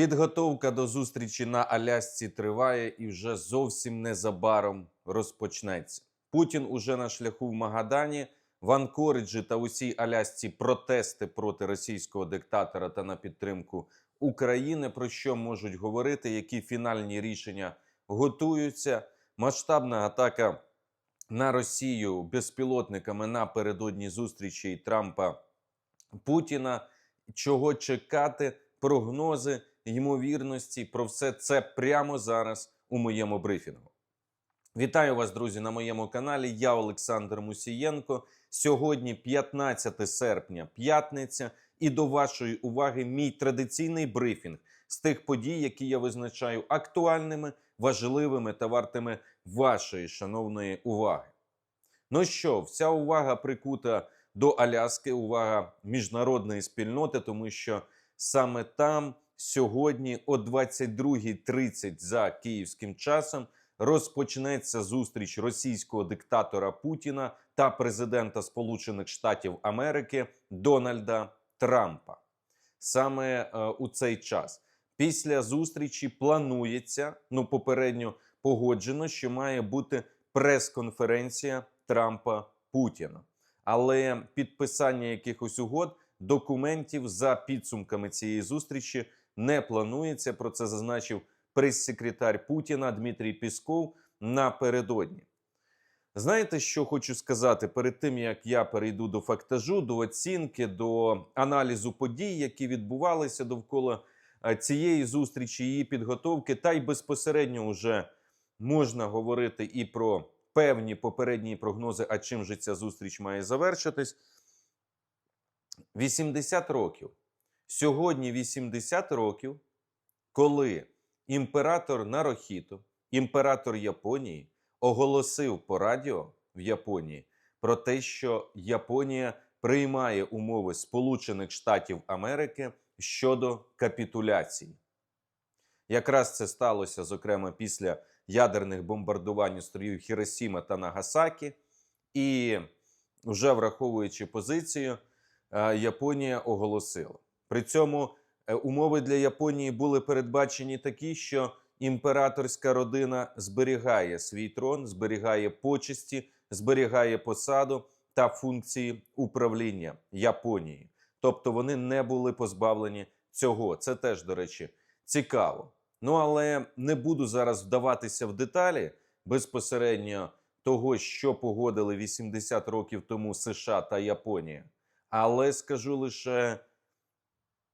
Підготовка до зустрічі на Алясці триває і вже зовсім незабаром розпочнеться. Путін уже на шляху в Магадані. В Анкориджі та усій Алясці протести проти російського диктатора та на підтримку України. Про що можуть говорити, які фінальні рішення готуються. Масштабна атака на Росію безпілотниками напередодні зустрічі Трампа Путіна. Чого чекати, прогнози, ймовірності про все це прямо зараз у моєму брифінгу. Вітаю вас, друзі, на моєму каналі. Я Олександр Мусієнко. Сьогодні 15 серпня, п'ятниця, і до вашої уваги мій традиційний брифінг з тих подій, які я визначаю актуальними, важливими та вартими вашої шановної уваги. Ну що, вся увага прикута до Аляски, увага міжнародної спільноти, тому що саме там сьогодні о 22.30 за київським часом розпочнеться зустріч російського диктатора Путіна та президента Сполучених Штатів Америки Дональда Трампа. Саме е, у цей час після зустрічі планується ну попередньо погоджено, що має бути прес-конференція Трампа Путіна. Але підписання якихось угод, документів за підсумками цієї зустрічі не планується. Про це зазначив прес-секретар Путіна Дмитрій Пісков напередодні. Знаєте, що хочу сказати перед тим, як я перейду до фактажу, до оцінки, до аналізу подій, які відбувалися довкола цієї зустрічі, її підготовки, та й безпосередньо вже можна говорити і про певні попередні прогнози, а чим же ця зустріч має завершитись. 80 років. Сьогодні 80 років, коли імператор Нарохіто, імператор Японії, оголосив по радіо в Японії про те, що Японія приймає умови Сполучених Штатів Америки щодо капітуляції. Якраз це сталося, зокрема, після ядерних бомбардувань островів Хіросіма та Нагасакі, і вже враховуючи позицію, е, Японія оголосила. При цьому е, умови для Японії були передбачені такі, що імператорська родина зберігає свій трон, зберігає почесті, зберігає посаду та функції управління Японії. Тобто вони не були позбавлені цього. Це теж, до речі, цікаво. Ну але не буду зараз вдаватися в деталі безпосередньо того, що погодили 80 років тому США та Японія. Але скажу лише: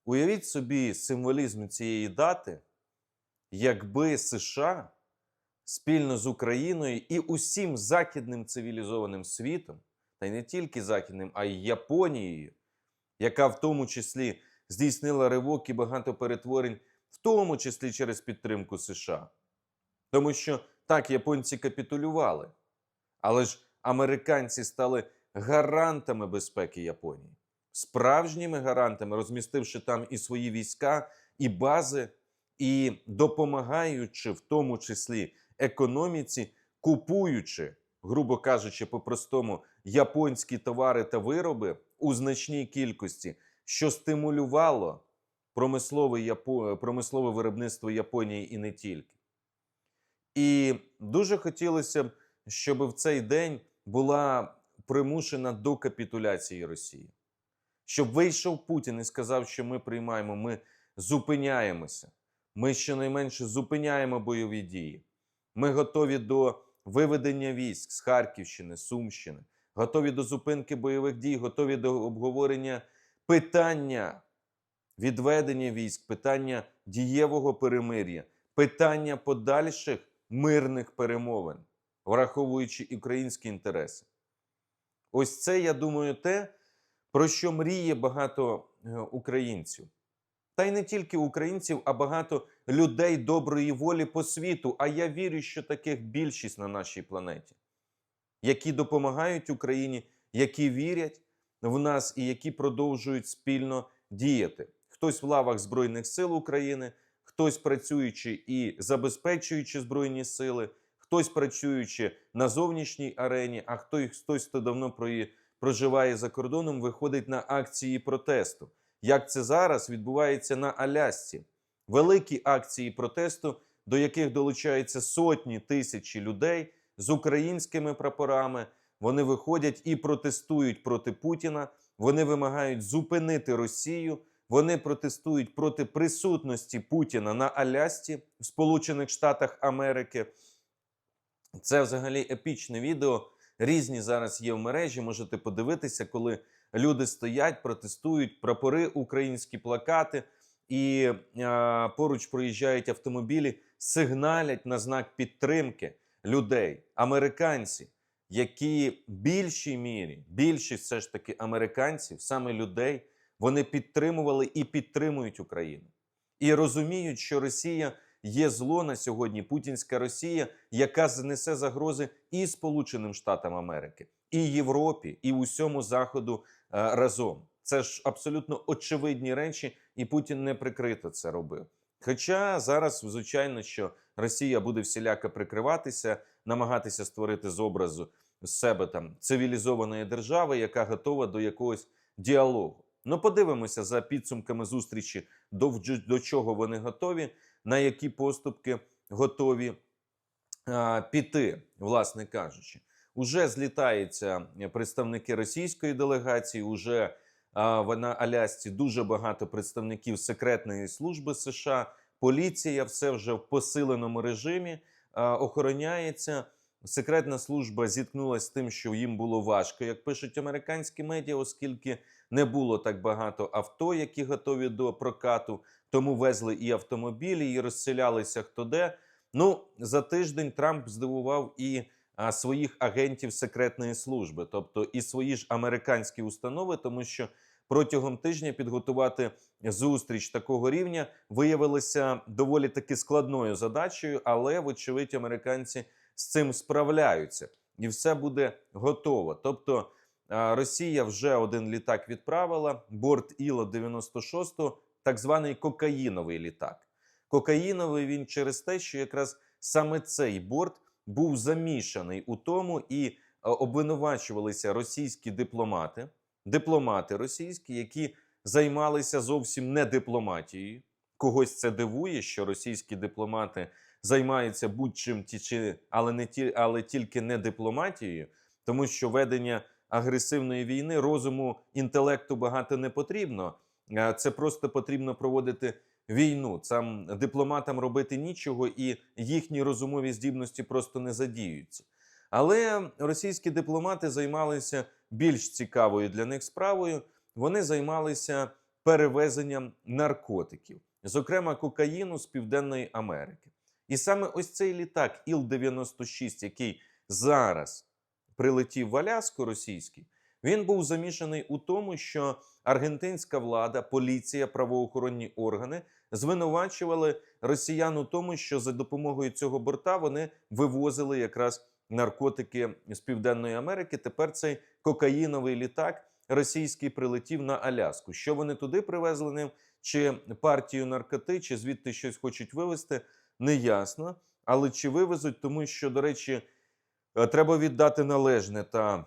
уявіть собі символізм цієї дати, якби США спільно з Україною і усім західним цивілізованим світом, та й не тільки західним, а й Японією, яка в тому числі здійснила ривок і багато перетворень в тому числі через підтримку США. Тому що так японці капітулювали, але ж американці стали гарантами безпеки Японії, справжніми гарантами, розмістивши там і свої війська, і бази, і допомагаючи в тому числі економіці, купуючи, грубо кажучи, по-простому, японські товари та вироби у значній кількості, що стимулювало промислове, Япо... промислове виробництво Японії і не тільки. І дуже хотілося б, щоб в цей день була примушена до капітуляції Росії. Щоб вийшов Путін і сказав, що ми приймаємо, ми зупиняємося. Ми щонайменше зупиняємо бойові дії. Ми готові до виведення військ з Харківщини, Сумщини, готові до зупинки бойових дій, готові до обговорення питання відведення військ, питання дієвого перемир'я, питання подальших мирних перемовин, враховуючи українські інтереси. Ось це, я думаю, те, про що мріє багато е, українців. Та й не тільки українців, а багато людей доброї волі по світу. А я вірю, що таких більшість на нашій планеті, які допомагають Україні, які вірять в нас і які продовжують спільно діяти хтось в лавах Збройних сил України, хтось працюючи і забезпечуючи Збройні сили, хтось працюючи на зовнішній арені, а хтось, хтось хто давно проживає за кордоном, виходить на акції протесту. Як це зараз відбувається на Алясці, великі акції протесту, до яких долучаються сотні тисячі людей з українськими прапорами. Вони виходять і протестують проти Путіна. Вони вимагають зупинити Росію. Вони протестують проти присутності Путіна на Алясці в Сполучених Штатах Америки. Це взагалі епічне відео. Різні зараз є в мережі. Можете подивитися, коли люди стоять, протестують, прапори, українські плакати, і а, поруч проїжджають автомобілі, сигналять на знак підтримки людей, американці, які більшій мірі, більшість все ж таки американців, саме людей, вони підтримували і підтримують Україну. І розуміють, що Росія є зло на сьогодні, путінська Росія, яка занесе загрози і Сполученим Штатам Америки, і Європі, і усьому Заходу е, разом. Це ж абсолютно очевидні речі, і Путін не прикрито це робив. Хоча зараз, звичайно, що Росія буде всіляко прикриватися, намагатися створити з образу з себе там цивілізованої держави, яка готова до якогось діалогу. Ну, подивимося за підсумками зустрічі, до, до чого вони готові, на які поступки готові піти, власне кажучи. Уже злітаються представники російської делегації. Уже а, Алясці дуже багато представників секретної служби США. Поліція все вже в посиленому режимі охороняється. Секретна служба зіткнулася з тим, що їм було важко, як пишуть американські медіа, оскільки не було так багато авто, які готові до прокату. Тому везли і автомобілі, і розселялися хто де. Ну за тиждень Трамп здивував і своїх агентів секретної служби, тобто і свої ж американські установи, тому що протягом тижня підготувати зустріч такого рівня виявилося доволі таки складною задачею, але вочевидь американці з цим справляються, і все буде готово. Тобто Росія вже один літак відправила, борт Іла 96 так званий кокаїновий літак. Кокаїновий він через те, що якраз саме цей борт був замішаний у тому і е, обвинувачувалися російські дипломати, дипломати російські, які займалися зовсім не дипломатією. Когось це дивує, що російські дипломати займаються будь-чим ті- але ті, але тільки не дипломатією, тому що ведення агресивної війни розуму інтелекту багато не потрібно. Е, Це просто потрібно проводити війну. Там дипломатам робити нічого, і їхні розумові здібності просто не задіюються. Але російські дипломати займалися більш цікавою для них справою. Вони займалися перевезенням наркотиків, зокрема кокаїну з Південної Америки. І саме ось цей літак Іл-96, який зараз прилетів в Аляску російський, він був замішаний у тому, що аргентинська влада, поліція, правоохоронні органи звинувачували росіян у тому, що за допомогою цього борта вони вивозили якраз наркотики з Південної Америки. Тепер цей кокаїновий літак російський прилетів на Аляску. Що вони туди привезли ним? Чи партію наркоти, чи звідти щось хочуть вивезти, неясно. Але чи вивезуть, тому що, до речі, е, треба віддати належне та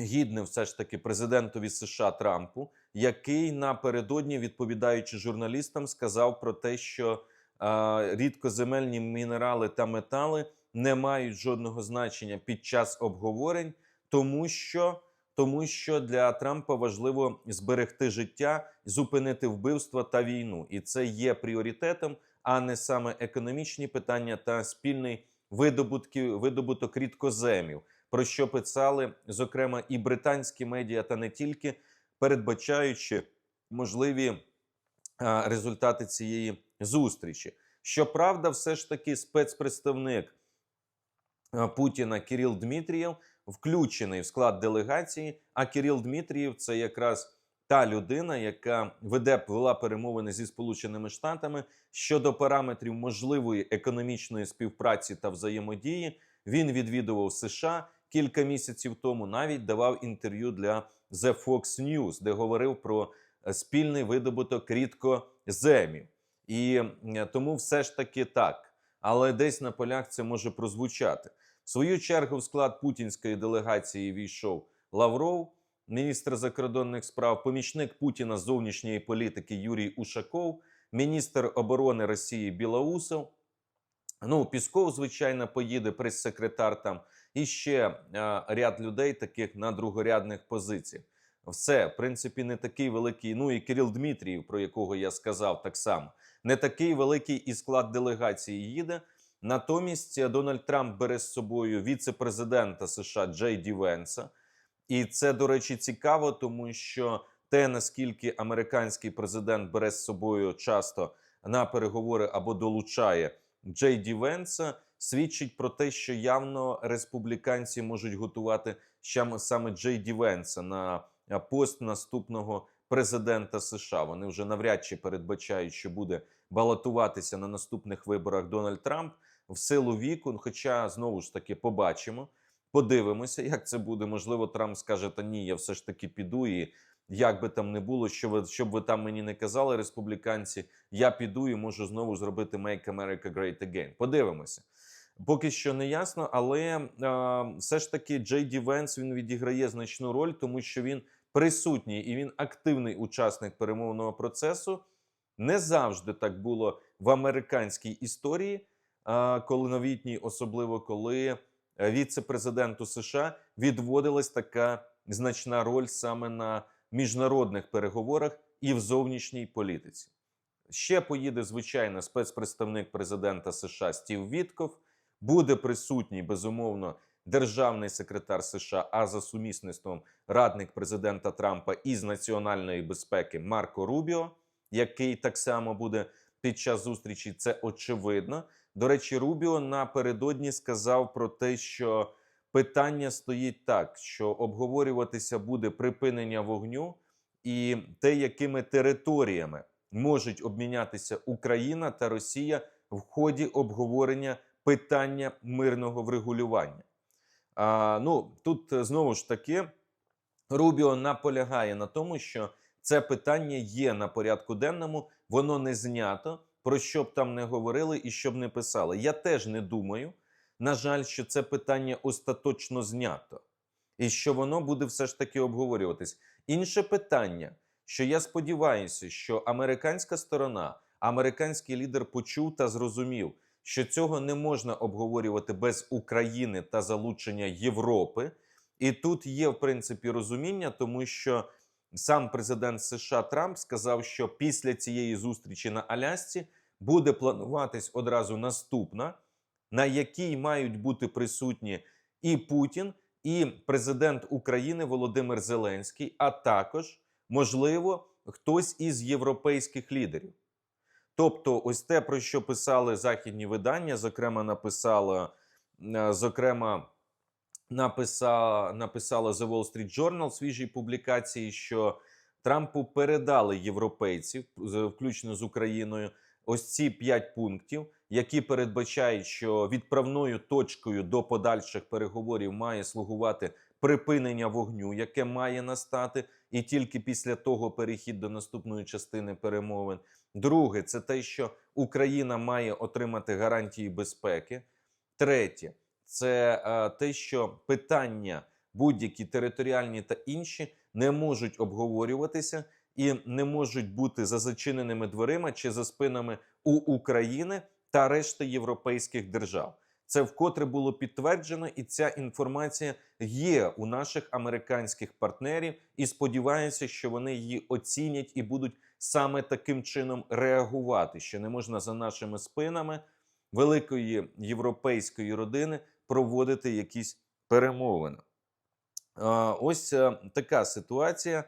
гідне все ж таки президентові США Трампу, який напередодні, відповідаючи журналістам, сказав про те, що е, рідкоземельні мінерали та метали не мають жодного значення під час обговорень, тому що. Тому що для Трампа важливо зберегти життя, зупинити вбивства та війну, і це є пріоритетом, а не саме економічні питання та спільний видобутки, видобуток рідкоземів, про що писали зокрема і британські медіа, та не тільки передбачаючи можливі результати цієї зустрічі. Щоправда, все ж таки спецпредставник Путіна Кирил Дмитрієв включений в склад делегації. А Кирил Дмитрієв це якраз та людина, яка веде вела перемовини зі Сполученими Штатами щодо параметрів можливої економічної співпраці та взаємодії. Він відвідував США кілька місяців тому. Навіть давав інтерв'ю для The Fox News, де говорив про е, спільний видобуток рідкоземів. І тому все ж таки так. Але десь на полях це може прозвучати. В свою чергу в склад путінської делегації війшов Лавров, міністр закордонних справ, помічник Путіна зовнішньої політики Юрій Ушаков, міністр оборони Росії Білоусов. Ну, Пісков, звичайно, поїде прес-секретар там, і ще е, ряд людей, таких на другорядних позиціях. Все, в принципі, не такий великий. Ну і Кирил Дмитрієв, про якого я сказав, так само не такий великий і склад делегації їде. Натомість е, Дональд Трамп бере з собою віце-президента США Джей Ді Венса. І це, до речі, цікаво, тому що те, наскільки американський президент бере з собою часто на переговори або долучає Джей Ді Венса, свідчить про те, що явно республіканці можуть готувати саме Джей Ді Венса на е, пост наступного президента США. Вони вже навряд чи передбачають, що буде балотуватися на наступних виборах Дональд Трамп в силу віку. Хоча знову ж таки побачимо, подивимося, як це буде. Можливо, Трамп скаже: Та ні, я все ж таки піду. І як би там не було, що ви щоб ви там мені не казали, республіканці, я піду і можу знову зробити Make America Great Again. Подивимося. Поки що не ясно, але е, все ж таки Джей Ді Венс він відіграє значну роль, тому що він присутній і він активний учасник перемовного процесу. Не завжди так було в американській історії, а, коли новітній, особливо коли е, віце-президенту США відводилась така значна роль саме на міжнародних переговорах і в зовнішній політиці. Ще поїде звичайно спецпредставник президента США Стів Вітков. Буде присутній безумовно державний секретар США, а за сумісництвом радник президента Трампа із національної безпеки Марко Рубіо, який так само буде під час зустрічі. Це очевидно. До речі, Рубіо напередодні сказав про те, що питання стоїть так, що обговорюватися буде припинення вогню і те, якими територіями можуть обмінятися Україна та Росія в ході обговорення питання мирного врегулювання. А, ну тут е, знову ж таки Рубіо наполягає на тому, що це питання є на порядку денному, воно не знято. Про що б там не говорили і що б не писали. Я теж не думаю, на жаль, що це питання остаточно знято, і що воно буде все ж таки обговорюватись. Інше питання, що я сподіваюся, що американська сторона, американський лідер почув та зрозумів, що цього не можна обговорювати без України та залучення Європи. І тут є в принципі розуміння, тому що сам президент США Трамп сказав, що після цієї зустрічі на Алясці буде плануватись одразу наступна, на якій мають бути присутні і Путін, і президент України Володимир Зеленський, а також, можливо, хтось із європейських лідерів. Тобто, ось те, про що писали західні видання, зокрема, написала, е, зокрема, написала, написала The Wall Street Journal свіжій публікації, що Трампу передали європейців, включно з Україною, ось ці п'ять пунктів, які передбачають, що відправною точкою до подальших переговорів має слугувати припинення вогню, яке має настати, і тільки після того перехід до наступної частини перемовин. Друге, це те, що Україна має отримати гарантії безпеки. Третє, це е, те, що питання будь-які територіальні та інші не можуть обговорюватися і не можуть бути за зачиненими дверима чи за спинами у України та решти європейських держав. Це вкотре було підтверджено, і ця інформація є у наших американських партнерів. І сподіваюся, що вони її оцінять і будуть саме таким чином реагувати, що не можна за нашими спинами великої європейської родини проводити якісь перемовини. Ось е, така ситуація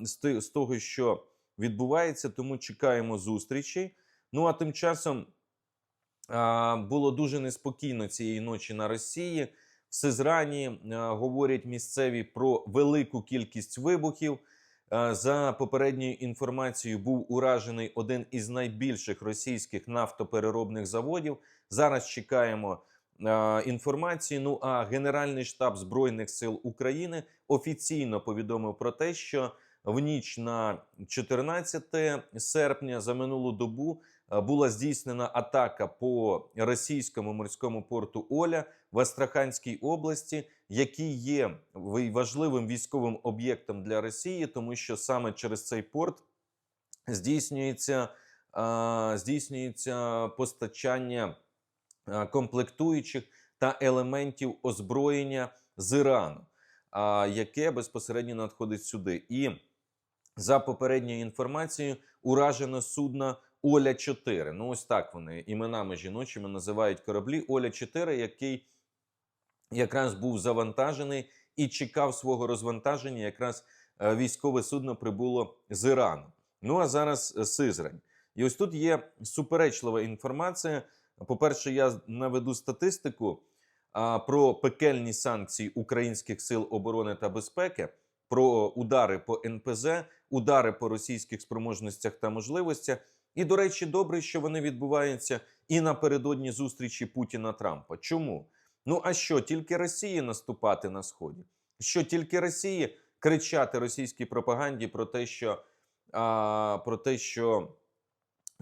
з того, що відбувається, тому чекаємо зустрічей. Ну а тим часом було дуже неспокійно цієї ночі на Росії. В Сизрані говорять місцеві про велику кількість вибухів. За попередньою інформацією, був уражений один із найбільших російських нафтопереробних заводів. Зараз чекаємо інформації. Ну а Генеральний штаб Збройних сил України офіційно повідомив про те, що в ніч на 14 серпня за минулу добу була здійснена атака по російському морському порту Оля в Астраханській області, який є важливим військовим об'єктом для Росії, тому що саме через цей порт здійснюється здійснюється постачання комплектуючих та елементів озброєння з Ірану, яке безпосередньо надходить сюди. І за попередньою інформацією, уражено судно Оля 4 Ну, ось так вони іменами жіночими називають кораблі Оля 4 який якраз був завантажений і чекав свого розвантаження. Якраз е, військове судно прибуло з Ірану. Ну а зараз е, Сизрань. І ось тут є суперечлива інформація. По-перше, я наведу статистику про пекельні санкції українських сил оборони та безпеки, про удари по НПЗ, удари по російських спроможностях та можливостях. І, до речі, добре, що вони відбуваються і напередодні зустрічі Путіна Трампа. Чому? Ну а що, тільки Росії наступати на сході? Що тільки Росії кричати російській пропаганді про те, що а, про те, що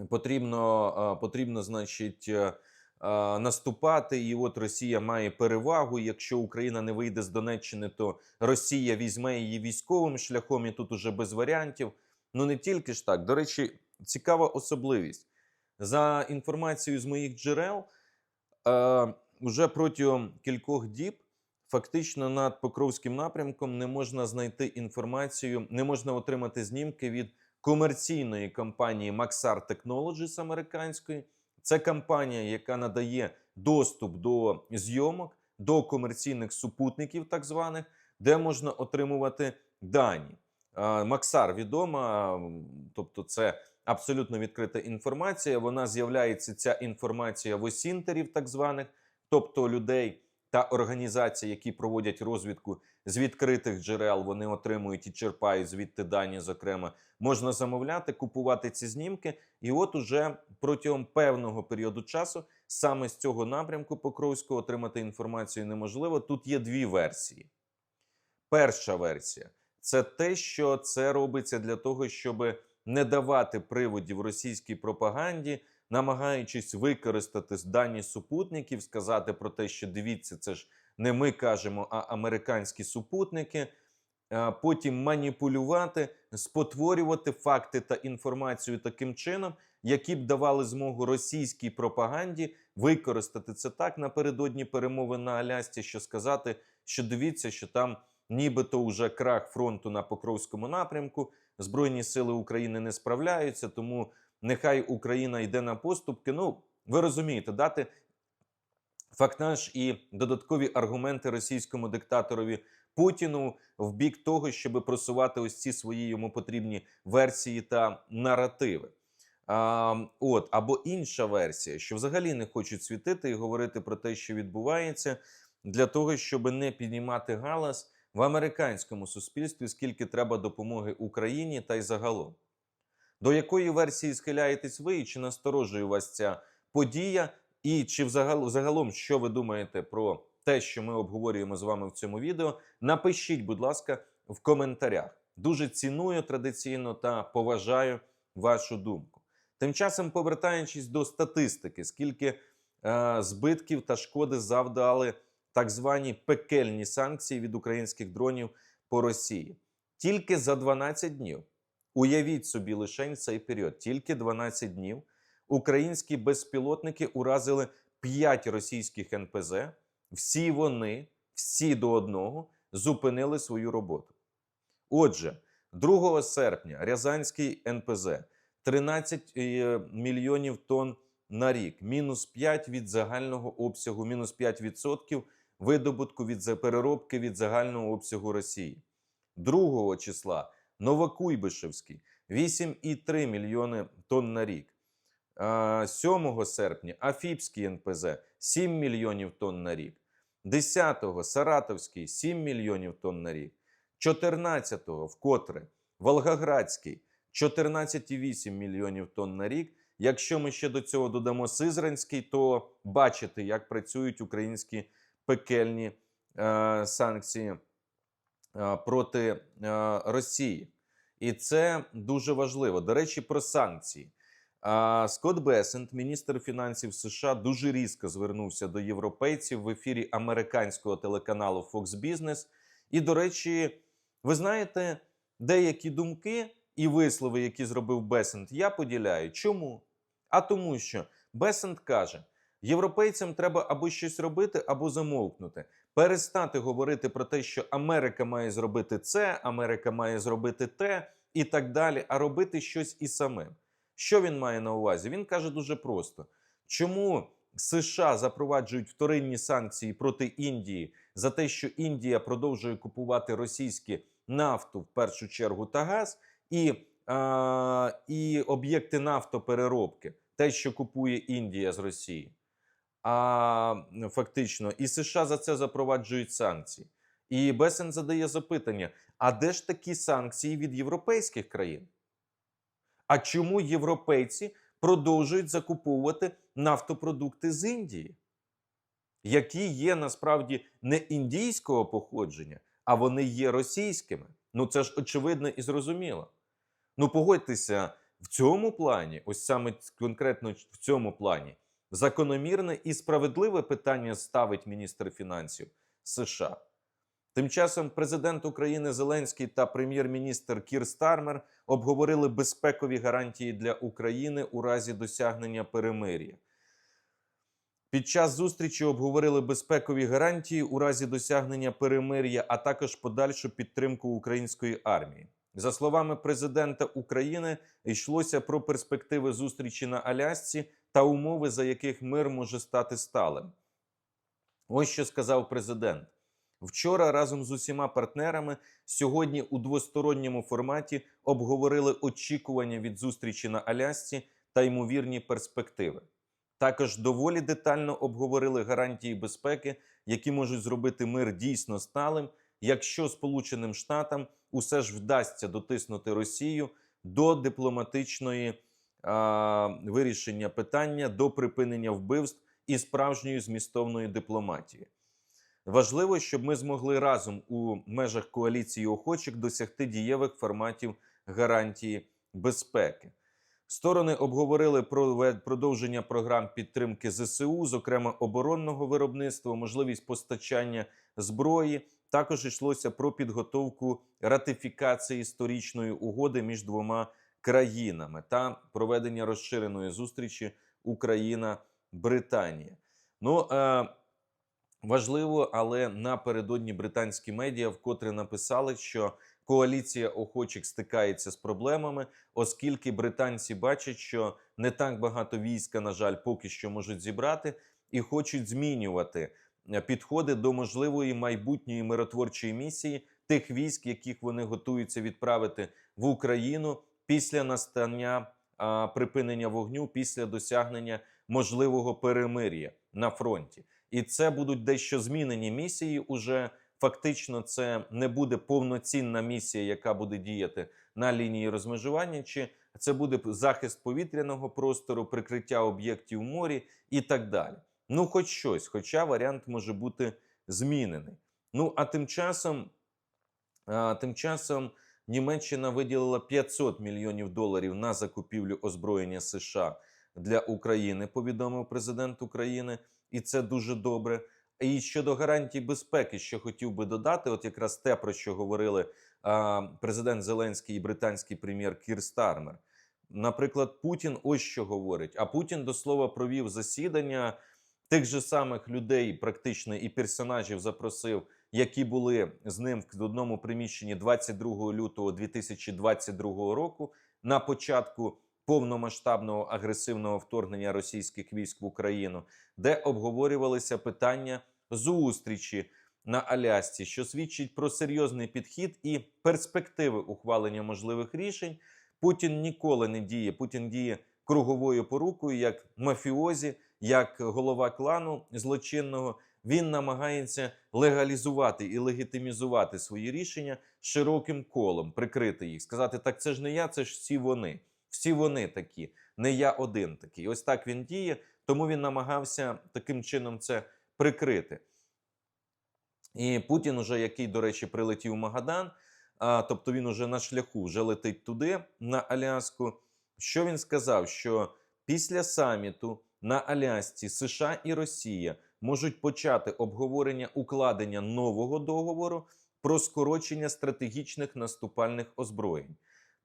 потрібно, а, потрібно, значить, е, а, наступати, і от Росія має перевагу. Якщо Україна не вийде з Донеччини, то Росія візьме її військовим шляхом, і тут уже без варіантів. Ну не тільки ж так. До речі, цікава особливість. За інформацією з моїх джерел, е, вже протягом кількох діб фактично над Покровським напрямком не можна знайти інформацію, не можна отримати знімки від комерційної компанії Maxar Technologies американської. Це компанія, яка надає доступ до зйомок, до комерційних супутників, так званих, де можна отримувати дані. Е, Максар відома, тобто це абсолютно відкрита інформація. Вона з'являється ця інформація в осінтерів, так званих, тобто людей та організацій, які проводять розвідку з відкритих джерел. Вони отримують і черпають звідти дані. Зокрема, можна замовляти, купувати ці знімки, і от уже протягом певного періоду часу саме з цього напрямку Покровського отримати інформацію неможливо. Тут є дві версії. Перша версія це те, що це робиться для того, щоб не давати приводів російській пропаганді, намагаючись використати дані супутників, сказати про те, що дивіться, це ж не ми кажемо, а американські супутники. Потім маніпулювати, спотворювати факти та інформацію таким чином, які б давали змогу російській пропаганді використати це так напередодні перемови на Алясці, що сказати, що дивіться, що там нібито вже крах фронту на Покровському напрямку. Збройні сили України не справляються, тому нехай Україна йде на поступки. Ну, ви розумієте, дати фактаж і додаткові аргументи російському диктаторові Путіну в бік того, щоб просувати ось ці свої йому потрібні версії та наративи. А, от або інша версія, що взагалі не хочуть світити і говорити про те, що відбувається, для того, щоб не піднімати галас в американському суспільстві, скільки треба допомоги Україні та й загалом. До якої версії схиляєтесь ви, і чи насторожує вас ця подія, і чи взагал- загалом, що ви думаєте про те, що ми обговорюємо з вами в цьому відео? Напишіть, будь ласка, в коментарях. Дуже ціную традиційно та поважаю вашу думку. Тим часом, повертаючись до статистики, скільки е, збитків та шкоди завдали так звані пекельні санкції від українських дронів по Росії. Тільки за 12 днів. Уявіть собі лише цей період. Тільки 12 днів українські безпілотники уразили 5 російських НПЗ. Всі вони, всі до одного, зупинили свою роботу. Отже, 2 серпня Рязанський НПЗ 13 е, мільйонів тонн на рік, мінус 5 від загального обсягу, мінус 5 відсотків видобутку від переробки від загального обсягу Росії. 2 числа Новокуйбишевський 8,3 мільйони тонн на рік. 7 серпня Афіпський НПЗ 7 мільйонів тонн на рік. 10-го Саратовський 7 мільйонів тонн на рік. 14-го вкотре Волгоградський 14,8 мільйонів тонн на рік. Якщо ми ще до цього додамо Сизранський, то бачите, як працюють українські пекельні е, санкції е, проти е, Росії. І це дуже важливо. До речі, про санкції. А, Скотт Бесент, міністр фінансів США, дуже різко звернувся до європейців в ефірі американського телеканалу Fox Business. І, до речі, ви знаєте, деякі думки і вислови, які зробив Бесент, я поділяю. Чому? А тому, що Бесент каже, європейцям треба або щось робити, або замовкнути. Перестати говорити про те, що Америка має зробити це, Америка має зробити те і так далі, а робити щось і самим. Що він має на увазі? Він каже дуже просто: чому США запроваджують вторинні санкції проти Індії за те, що Індія продовжує купувати російські нафту в першу чергу та газ, і, а, і об'єкти нафтопереробки, те, що купує Індія з Росії. А фактично, і США за це запроваджують санкції. І Бесен задає запитання: а де ж такі санкції від європейських країн? А чому європейці продовжують закуповувати нафтопродукти з Індії, які є насправді не індійського походження, а вони є російськими? Ну це ж очевидно і зрозуміло. Ну погодьтеся, в цьому плані, ось саме конкретно в цьому плані, закономірне і справедливе питання ставить міністр фінансів США. Тим часом президент України Зеленський та прем'єр-міністр Кір Стармер обговорили безпекові гарантії для України у разі досягнення перемир'я. Під час зустрічі обговорили безпекові гарантії у разі досягнення перемир'я, а також подальшу підтримку української армії. За словами президента України, йшлося про перспективи зустрічі на Алясці та умови, за яких мир може стати сталим. Ось що сказав президент. Вчора разом з усіма партнерами сьогодні у двосторонньому форматі обговорили очікування від зустрічі на Алясці та ймовірні перспективи. Також доволі детально обговорили гарантії безпеки, які можуть зробити мир дійсно сталим, якщо Сполученим Штатам усе ж вдасться дотиснути Росію до дипломатичної а, вирішення питання, до припинення вбивств і справжньої змістовної дипломатії. Важливо, щоб ми змогли разом у межах коаліції охочих досягти дієвих форматів гарантії безпеки. Сторони обговорили про продовження програм підтримки ЗСУ, зокрема оборонного виробництва, можливість постачання зброї. Також йшлося про підготовку ратифікації сторічної угоди між двома країнами та проведення розширеної зустрічі Україна-Британія. Ну е Важливо, але напередодні британські медіа вкотре написали, що коаліція охочих стикається з проблемами, оскільки британці бачать, що не так багато війська, на жаль, поки що можуть зібрати, і хочуть змінювати підходи до можливої майбутньої миротворчої місії тих військ, яких вони готуються відправити в Україну після настання а, припинення вогню, після досягнення можливого перемир'я на фронті і це будуть дещо змінені місії. Уже фактично, це не буде повноцінна місія, яка буде діяти на лінії розмежування, чи це буде захист повітряного простору, прикриття об'єктів морі і так далі. Ну, хоч щось, хоча варіант може бути змінений. Ну а тим часом, а, тим часом. Німеччина виділила 500 мільйонів доларів на закупівлю озброєння США для України. Повідомив президент України і це дуже добре. І щодо гарантій безпеки, що хотів би додати, от якраз те, про що говорили а, президент Зеленський і британський прем'єр Кір Стармер. Наприклад, Путін ось що говорить. А Путін до слова провів засідання тих же самих людей, практично і персонажів запросив, які були з ним в одному приміщенні 22 лютого 2022 року на початку повномасштабного агресивного вторгнення російських військ в Україну, де обговорювалися питання зустрічі на Алясці, що свідчить про серйозний підхід і перспективи ухвалення можливих рішень. Путін ніколи не діє. Путін діє круговою порукою, як мафіозі, як голова клану злочинного. Він намагається легалізувати і легітимізувати свої рішення широким колом, прикрити їх, сказати: так це ж не я, це ж всі вони. Всі вони такі, не я один такий. Ось так він діє, тому він намагався таким чином це прикрити. І Путін, уже, який, до речі, прилетів в Магадан, а, тобто він уже на шляху вже летить туди, на Аляску. Що він сказав? Що після саміту на Алясці США і Росія можуть почати обговорення укладення нового договору про скорочення стратегічних наступальних озброєнь.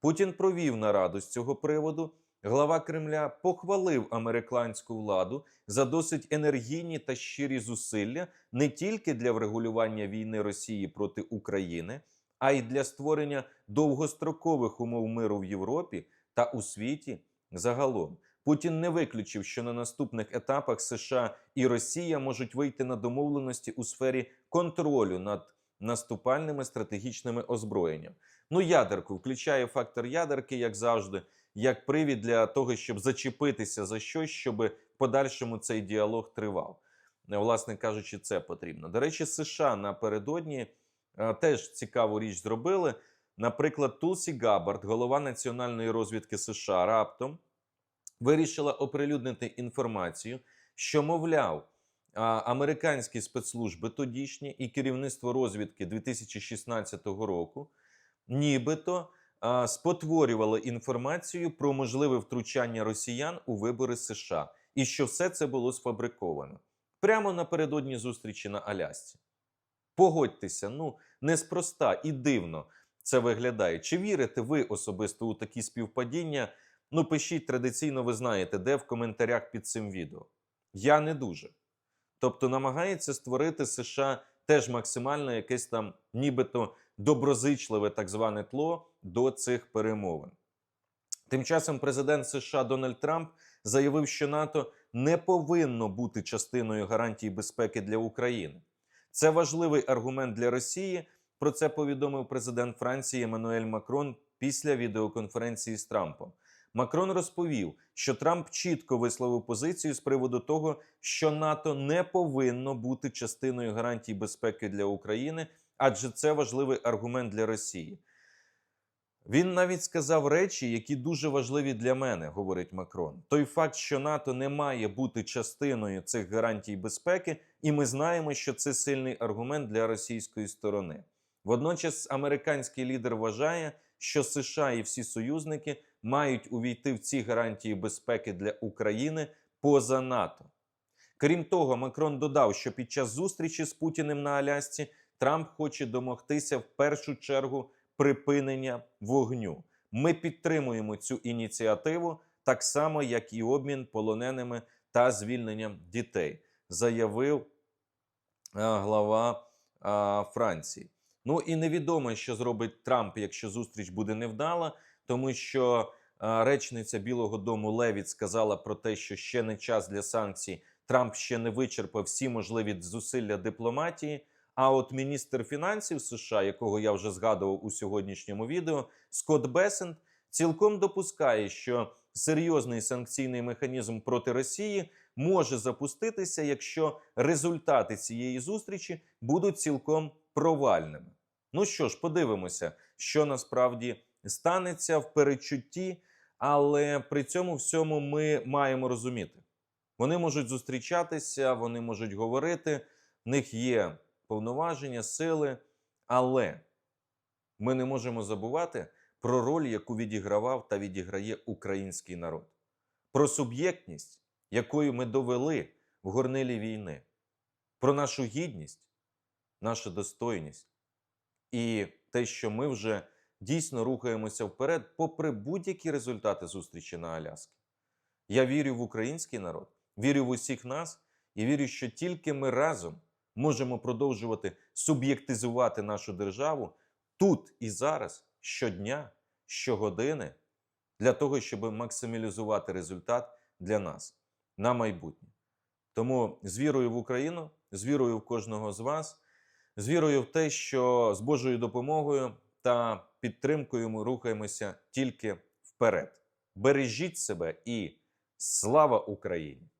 Путін провів нараду з цього приводу глава Кремля похвалив американську владу за досить енергійні та щирі зусилля не тільки для врегулювання війни Росії проти України, а й для створення довгострокових умов миру в Європі та у світі загалом. Путін не виключив, що на наступних етапах США і Росія можуть вийти на домовленості у сфері контролю над наступальними стратегічними озброєнням. Ну, ядерку включає фактор ядерки, як завжди, як привід для того, щоб зачепитися за щось, щоб подальшому цей діалог тривав. Власне кажучи, це потрібно. До речі, США напередодні е, теж цікаву річ зробили. Наприклад, Тулсі Габбард, голова національної розвідки США, раптом вирішила оприлюднити інформацію, що, мовляв, американські спецслужби тодішні і керівництво розвідки 2016 року, нібито а, спотворювали інформацію про можливе втручання росіян у вибори США, і що все це було сфабриковано прямо напередодні зустрічі на Алясці. Погодьтеся, ну неспроста і дивно це виглядає. Чи вірите ви особисто у такі співпадіння? Ну, пишіть традиційно, ви знаєте, де в коментарях під цим відео. Я не дуже. Тобто намагається створити США теж максимально якесь там нібито доброзичливе так зване тло до цих перемовин. Тим часом президент США Дональд Трамп заявив, що НАТО не повинно бути частиною гарантій безпеки для України. Це важливий аргумент для Росії. Про це повідомив президент Франції Еммануель Макрон після відеоконференції з Трампом. Макрон розповів, що Трамп чітко висловив позицію з приводу того, що НАТО не повинно бути частиною гарантій безпеки для України, адже це важливий аргумент для Росії. Він навіть сказав речі, які дуже важливі для мене, говорить Макрон. Той факт, що НАТО не має бути частиною цих гарантій безпеки, і ми знаємо, що це сильний аргумент для російської сторони. Водночас, американський лідер вважає, що США і всі союзники мають увійти в ці гарантії безпеки для України поза НАТО. Крім того, Макрон додав, що під час зустрічі з Путіним на Алясці Трамп хоче домогтися в першу чергу припинення вогню. Ми підтримуємо цю ініціативу так само, як і обмін полоненими та звільненням дітей, заявив а, глава а, Франції. Ну і невідомо, що зробить Трамп, якщо зустріч буде невдала, тому що речниця Білого Дому Левіт сказала про те, що ще не час для санкцій. Трамп ще не вичерпав всі можливі зусилля дипломатії. А от міністр фінансів США, якого я вже згадував у сьогоднішньому відео, Скотт Бесент, цілком допускає, що серйозний санкційний механізм проти Росії може запуститися, якщо результати цієї зустрічі будуть цілком провальними. Ну що ж, подивимося, що насправді станеться в перечутті, але при цьому всьому ми маємо розуміти. Вони можуть зустрічатися, вони можуть говорити, в них є повноваження, сили, але ми не можемо забувати про роль, яку відігравав та відіграє український народ, про суб'єктність, якою ми довели в горнилі війни, про нашу гідність, нашу достойність і те, що ми вже дійсно рухаємося вперед, попри будь-які результати зустрічі на Аляскі. Я вірю в український народ, вірю в усіх нас і вірю, що тільки ми разом можемо продовжувати суб'єктизувати нашу державу тут і зараз, щодня, щогодини, для того, щоб максималізувати результат для нас на майбутнє. Тому з вірою в Україну, з вірою в кожного з вас, з вірою в те, що з Божою допомогою та підтримкою ми рухаємося тільки вперед. Бережіть себе і слава Україні!